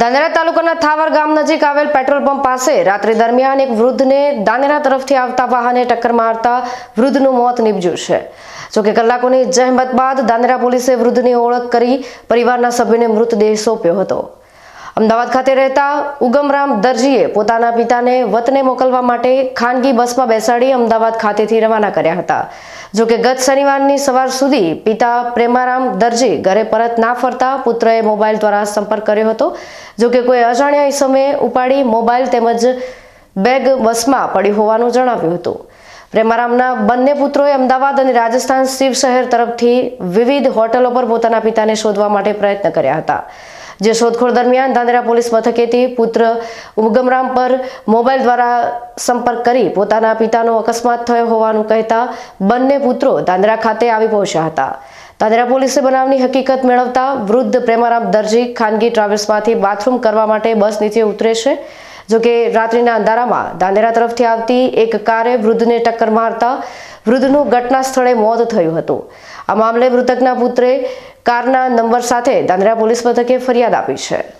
દાનેરા તાલુકાના થાવર ગામ નજીક આવેલ પેટ્રોલ પંપ પાસે રાત્રિ દરમિયાન એક વૃદ્ધને દાનેરા તરફથી આવતા વાહને ટક્કર મારતા વૃદ્ધનું મોત નીપજ્યું છે. જોકે કલાકોની જહેમત બાદ દાનેરા પોલીસે વૃદ્ધની ઓળખ કરી પરિવારના સભ્યને મૃતદેહ સોંપ્યો હતો. અમદાવાદ ખાતે રહેતા ઉગમરામ દરજીએ પોતાના પિતાને વતને મોકલવા માટે ખાનગી બસમાં બેસાડી અમદાવાદ ખાતેથી રવાના કર્યા હતા. જોકે ગત શનિવારની સવાર સુધી પિતા પ્રેમારામ દરજી ઘરે પરત ના ફરતા પુત્રએ મોબાઈલ દ્વારા સંપર્ક કર્યો હતો. જોકે કોઈ અજાણ્યા સમયે ઉપાડી મોબાઈલ તેમજ બેગ બસમાં પડી હોવાનું જણાવ્યું હતું. પ્રેમારામના બંને પુત્રોએ અમદાવાદ અને રાજસ્થાન શિવ શહેર તરફથી વિવિધ હોટલો પર પોતાના પિતાને શોધવા માટે પ્રયત્ન કર્યા હતા. જે શોધખોળ દરમિયાન ધાંધરા પોલીસ મથકેથી પુત્ર ઉગમરામ પર મોબાઈલ દ્વારા સંપર્ક કરી પોતાના પિતાનો અકસ્માત થયો હોવાનું કહેતા બંને પુત્રો દાદરા ખાતે આવી પહોંચ્યા હતા. દાદરા પોલીસે બનાવની હકીકત મેળવતા વૃદ્ધ પ્રેમારામ દરજી ખાનગી ટ્રાવેલ્સમાંથી બાથરૂમ કરવા માટે બસ નીચે ઉતરે છે જોકે રાત્રિના અંધારામાં દાંદેરા તરફથી આવતી એક કારે વૃદ્ધને ટક્કર મારતા વૃદ્ધનું ઘટના સ્થળે મોત થયું હતું. આ મામલે મૃતકના પુત્રે કારના નંબર સાથે દાંદરા પોલીસ મથકે ફરિયાદ આપી છે.